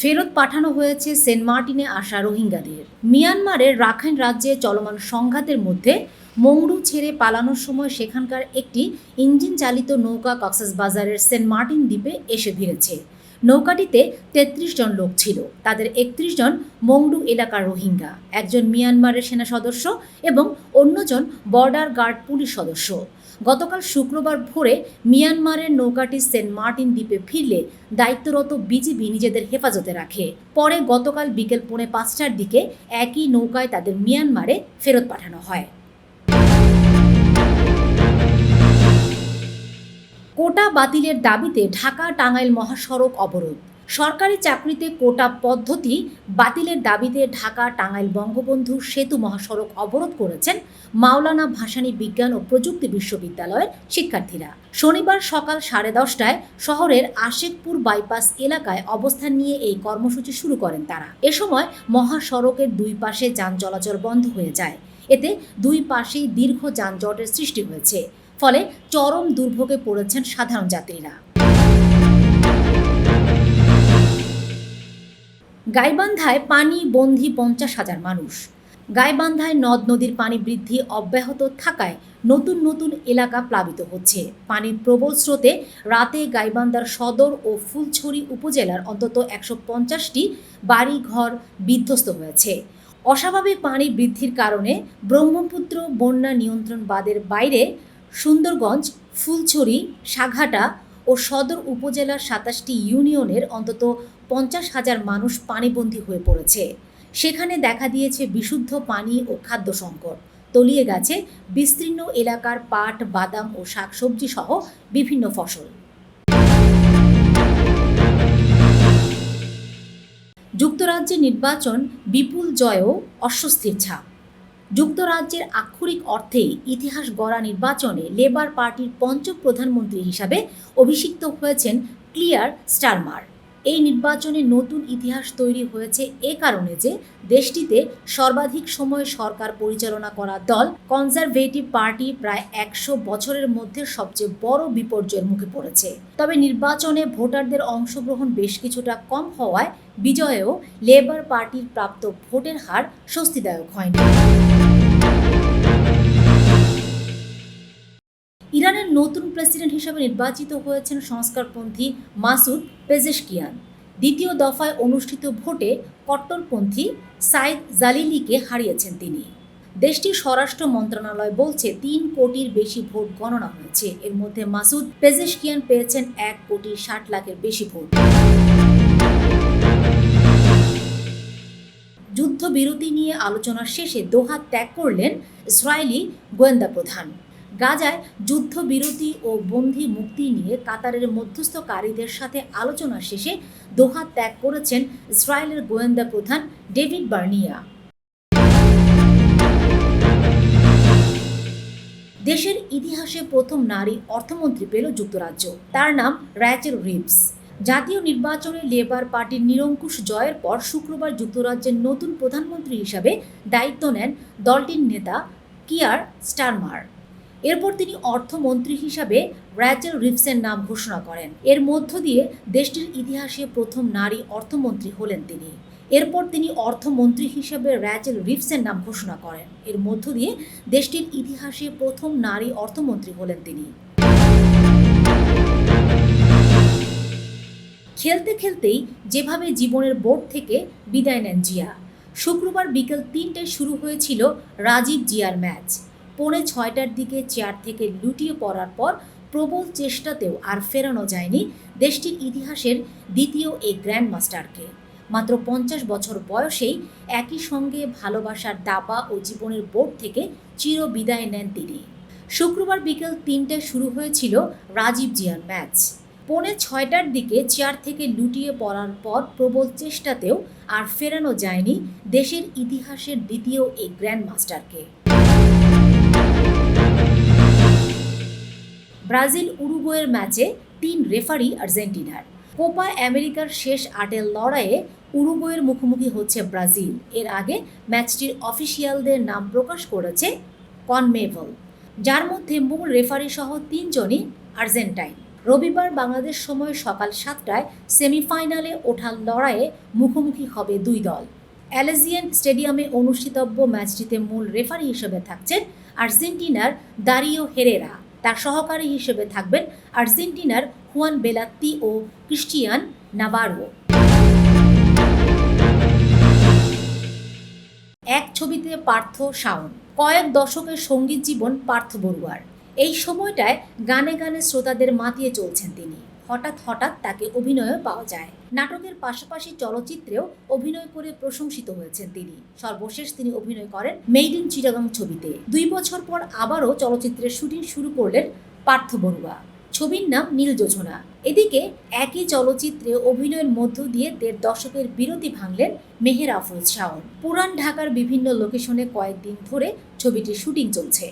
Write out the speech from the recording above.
ফেরত পাঠানো হয়েছে সেন্ট মার্টিনে আসা রোহিঙ্গাদের। মিয়ানমারের রাখাইন রাজ্যে চলমান সংঘাতের মধ্যে মংরু ছেড়ে পালানোর সময় সেখানকার একটি ইঞ্জিন চালিত নৌকা কক্সবাজারের সেন্ট মার্টিন দ্বীপে এসে ভিড়েছে। নৌকাটিতে তেত্রিশ জন লোক ছিল। তাদের একত্রিশ জন মংডু এলাকার রোহিঙ্গা, একজন মিয়ানমারের সেনা সদস্য এবং অন্যজন বর্ডার গার্ড পুলিশ সদস্য। গতকাল শুক্রবার ভোরে মিয়ানমারের নৌকাটি সেন্ট মার্টিন দ্বীপে ফিরলে দায়িত্বরত বিজিবি নিজেদের হেফাজতে রাখে। পরে গতকাল বিকেল পৌনে পাঁচটার দিকে একই নৌকায় তাদের মিয়ানমারে ফেরত পাঠানো হয়। কোটা বাতিলের দাবিতে ঢাকা টাঙ্গাইল মহাসড়ক অবরোধ। সরকারি চাকরিতে কোটা পদ্ধতি বাতিলের দাবিতে ঢাকা টাঙ্গাইল বঙ্গবন্ধু সেতু মহাসড়ক অবরোধ করেছেন মাওলানা ভাসানী বিজ্ঞান ও প্রযুক্তি বিশ্ববিদ্যালয়ের শিক্ষার্থীরা। শনিবার সকাল সাড়ে দশটায় শহরের আশেকপুর বাইপাস এলাকায় অবস্থান নিয়ে এই কর্মসূচি শুরু করেন তারা। এ সময় মহাসড়কের দুই পাশে যান চলাচল বন্ধ হয়ে যায়। এতে দুই পাশেই দীর্ঘ যানজটের সৃষ্টি হয়েছে। ফলে চরম দুর্ভোগে পড়েছেন সাধারণ যাত্রীরা। গাইবান্ধায় পানি বন্ধি পঞ্চাশ হাজার মানুষ। গাইবান্ধায় নদ নদীর পানি বৃদ্ধি অব্যাহত থাকায় নতুন নতুন এলাকা প্লাবিত হচ্ছে। পানির প্রবল স্রোতে রাতে গাইবান্ধার সদর ও ফুলছড়ি উপজেলার অন্তত একশো পঞ্চাশটি বাড়ি ঘর বিধ্বস্ত হয়েছে। অস্বাভাবিক পানি বৃদ্ধির কারণে ব্রহ্মপুত্র বন্যা নিয়ন্ত্রণ বাদের বাইরে সুন্দরগঞ্জ, ফুলছড়ি, সাঘাটা ও সদর উপজেলার সাতাশটি ইউনিয়নের অন্তত পঞ্চাশ হাজার মানুষ পানিবন্দী হয়ে পড়েছে। সেখানে দেখা দিয়েছে বিশুদ্ধ পানি ও খাদ্য সংকট। তলিয়ে গেছে বিস্তীর্ণ এলাকার পাট, বাদাম ও শাকসবজি সহ বিভিন্ন ফসল। যুক্তরাজ্যে নির্বাচন বিপুল জয়ও অস্বস্তির ছাপ। যুক্তরাজ্যের আক্ষরিক অর্থে ইতিহাস গড়া নির্বাচনে লেবার পার্টির পঞ্চম প্রধানমন্ত্রী হিসাবে অভিষিক্ত হয়েছেন ক্লিয়ার স্টারমার। এই নির্বাচনে নতুন ইতিহাস তৈরি হয়েছে এ কারণে যে দেশটিতে সর্বাধিক সময় সরকার পরিচালনা করা দল কনজারভেটিভ পার্টি প্রায় একশো বছরের মধ্যে সবচেয়ে বড় বিপর্যয়ের মুখে পড়েছে। তবে নির্বাচনে ভোটারদের অংশগ্রহণ বেশ কিছুটা কম হওয়ায় বিজয়েও লেবার পার্টির প্রাপ্ত ভোটের হার স্বস্তিদায়ক হয়নি। নতুন প্রেসিডেন্ট হিসেবে নির্বাচিত হয়েছেন সংস্কারপন্থী মাসুদ পেজেশকিয়ান। দ্বিতীয় দফায় অনুষ্ঠিত ভোটে কট্টরপন্থী সাইদ জালিলিকে হারিয়েছেন তিনি। দেশটির স্বরাষ্ট্র মন্ত্রণালয় বলছে, তিন কোটির বেশি ভোট গণনা হয়েছে। এর মধ্যে মাসুদ পেজেশকিয়ান পেয়েছেন এক কোটি ষাট লাখের বেশি ভোট। যুদ্ধবিরতি নিয়ে আলোচনার শেষে দোহা ত্যাগ করলেন ইসরায়েলি গোয়েন্দা প্রধান। গাজায় যুদ্ধবিরতি ও বন্দি মুক্তি নিয়ে কাতারের মধ্যস্থকারীদের সাথে আলোচনা শেষে দোহা ত্যাগ করেছেন ইসরায়েলের গোয়েন্দা প্রধান ডেভিড বার্নিয়া। দেশের ইতিহাসে প্রথম নারী অর্থমন্ত্রী পেল যুক্তরাজ্য। তার নাম র্যাচেল রিপস। জাতীয় নির্বাচনে লেবার পার্টির নিরঙ্কুশ জয়ের পর শুক্রবার যুক্তরাজ্যের নতুন প্রধানমন্ত্রী হিসাবে দায়িত্ব নেন দলটির নেতা কিয়ার স্টারমার। এরপর তিনি অর্থমন্ত্রী হিসাবে র্যাচেল রিপসের নাম ঘোষণা করেন। এর মধ্য দিয়ে দেশটির ইতিহাসে প্রথম নারী অর্থমন্ত্রী হলেন তিনি। এরপর তিনি অর্থমন্ত্রী হিসেবে র্যাচেল রিপসের নাম ঘোষণা করেন। এর মধ্য দিয়ে দেশটির ইতিহাসে প্রথম নারী অর্থমন্ত্রী হলেন তিনি। খেলতে খেলতেই যেভাবে জীবনের বোর্ড থেকে বিদায় নেন জিয়া, শুক্রবার বিকেল তিনটায় শুরু হয়েছিল রাজীব জিয়ার ম্যাচ। পৌনে ছয়টার দিকে চেয়ার থেকে লুটিয়ে পড়ার পর প্রবল চেষ্টাতেও আর ফেরানো যায়নি দেশটির ইতিহাসের দ্বিতীয় এই গ্র্যান্ড মাস্টারকে মাত্র পঞ্চাশ বছর বয়সেই একই সঙ্গে ভালোবাসার দাবা ও জীবনের বোর্ড থেকে চির বিদায় নেন তিনি। শুক্রবার বিকেল তিনটায় শুরু হয়েছিল রাজীব জিয়ার ম্যাচ। পৌনে ছয়টার দিকে চেয়ার থেকে লুটিয়ে পড়ার পর প্রবল চেষ্টাতেও আর ফেরানো যায়নি দেশের ইতিহাসের দ্বিতীয় এই গ্র্যান্ড মাস্টারকে ব্রাজিল উরুগুয়ের ম্যাচে তিন রেফারি আর্জেন্টিনার। কোপা আমেরিকার শেষ আটের লড়াইয়ে উরুগুয়ের মুখোমুখি হচ্ছে ব্রাজিল। এর আগে ম্যাচটির অফিসিয়ালদের নাম প্রকাশ করেছে কনমেভল, যার মধ্যে মূল রেফারি সহ তিনজনই আর্জেন্টাইন। রবিবার বাংলাদেশ সময় সকাল সাতটায় সেমিফাইনালে ওঠার লড়াইয়ে মুখোমুখি হবে দুই দল। অ্যালেজিয়ান স্টেডিয়ামে অনুষ্ঠিতব্য ম্যাচটিতে মূল রেফারি হিসেবে থাকছেন আর্জেন্টিনার দারিও হেরেরা। তার সহকারী হিসেবে থাকবেন আর্জেন্টিনার হুয়ান বেলাত্তি ও ক্রিস্টিয়ান নাভারো। এক ছবিতে পার্থ শাওন, কয়েক দশকের সংগীত জীবন পার্থ বড়ুয়ার এই সময়টায় গানে গানে শ্রোতাদের মাতিয়ে চলছেন তিনি। হঠাৎ হঠাৎ তাকে অভিনয়ে পাওয়া যায়। নাটকের পাশাপাশি চলচ্চিত্রেও অভিনয় করে প্রশংসিত হয়েছেন তিনি। সর্বশেষ তিনি অভিনয় করেন মেড ইন চিটাগাং ছবিতে। দুই বছর পর আবারও চলচ্চিত্রের শুটিং শুরু করলেন পার্থ বড়ুয়া। ছবির নাম নীল যোজনা এদিকে একই চলচ্চিত্রে অভিনয়ের মধ্য দিয়ে দেড় দশকের বিরতি ভাঙলেন মেহের আফরোজ শাওন। পুরান ঢাকার বিভিন্ন লোকেশনে কয়েকদিন ধরে ছবিটির শুটিং চলছে।